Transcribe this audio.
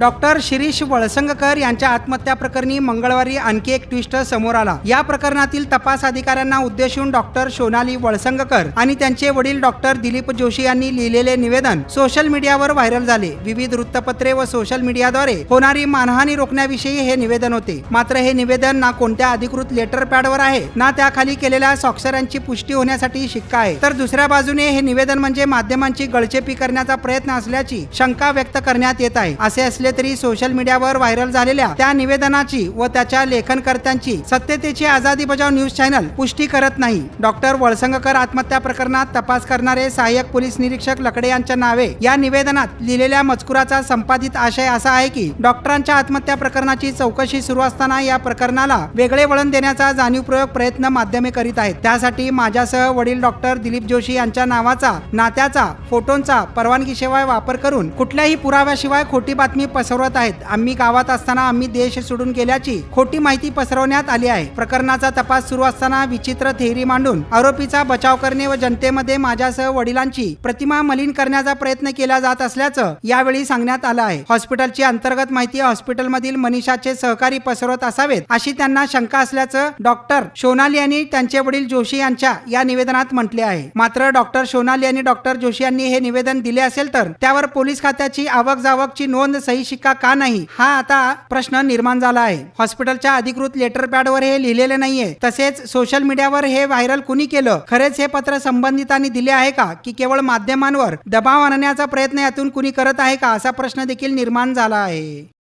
Doctor Shirish Valsangkar यांच्या आत्महत्या प्रकरणी मंगळवारी आणखी एक ट्विस्ट समोर आला. या प्रकरणातील तपास अधिकाऱ्यांना उद्देशून डॉक्टर सोनाली वळसंगकर आणि त्यांचे वडील डॉक्टर दिलीप जोशी यांनी लिहिलेले निवेदन सोशल मीडियावर व्हायरल झाले. विविध वृत्तपत्रे व सोशल मीडियाद्वारे होणारी मानहानी रोखण्याविषयी हे निवेदन होते. मात्र हे निवेदन ना कोणत्या अधिकृत लेटर पॅडवर आहे ना त्याखाली केलेल्या स्वाक्षऱ्यांची पुष्टी होण्यासाठी शिक्का आहे. तर दुसऱ्या बाजूने हे निवेदन म्हणजे माध्यमांची गळचेपी करण्याचा प्रयत्न असल्याची शंका व्यक्त करण्यात येत आहे. असे असले तरी सोशल मीडियावर व्हायरल झालेल्या त्या निवेदनाची व त्याच्या लेखनकर्त्यांची सत्यतेची आझादी बजाव न्यूज चॅनल पुष्टी करत नाही. डॉक्टर वळसंगकर आत्महत्या प्रकरणात तपास करणारे सहाय्यक पोलीस निरीक्षक लकडे यांच्या नावे या निवेदनात लिहिलेल्या मजकुराचा संपादित आशय असा आहे की डॉक्टरांच्या आत्महत्या प्रकरणाची चौकशी सुरू असताना या प्रकरणाला वेगळे वळण देण्याचा जाणीवपूर्वक प्रयत्न माध्यमे करीत आहेत. त्यासाठी माझ्यासह वडील डॉक्टर दिलीप जोशी यांच्या नावाचा नात्याचा फोटोंचा परवानगीशिवाय वापर करून कुठल्याही पुराव्याशिवाय खोटी बातमी पसरवत आहेत. आम्ही गावात असताना आम्ही देश सोडून गेल्याची खोटी माहिती पसरवण्यात आली आहे. प्रकरणाचा तपास सुरू असताना विचित्र थेरी मांडून आरोपीचा बचाव करणे व जनतेमध्ये माझ्यासह वडिलांची प्रतिमा मलिन करण्याचा प्रयत्न केला जात असल्याचं यावेळी सांगण्यात आलं आहे. हॉस्पिटलची अंतर्गत माहिती हॉस्पिटलमधील मनीषाचे सहकारी पसरवत असावेत अशी त्यांना शंका असल्याचं डॉक्टर सोनाली यांनी त्यांचे वडील जोशी यांच्या या निवेदनात म्हटले आहे. मात्र डॉक्टर सोनाली आणि डॉक्टर जोशी यांनी हे निवेदन दिले असेल तर त्यावर पोलीस खात्याची आवक जावकची नोंद सही शिक्का का नाही? हा आता प्रश्न निर्माण झाला आहे. हॉस्पिटलच्या अधिकृत लेटर पॅडवर हे लिहिलेले नाहीये. तसेच सोशल मीडियावर हे व्हायरल कुणी केलं? खरेच हे पत्र संबंधितांनी दिले आहे का? की केवळ माध्यमांवर? दबाव आणण्याचा प्रयत्न यातून कुणी करत आहे का? असा प्रश्न देखील निर्माण झाला आहे.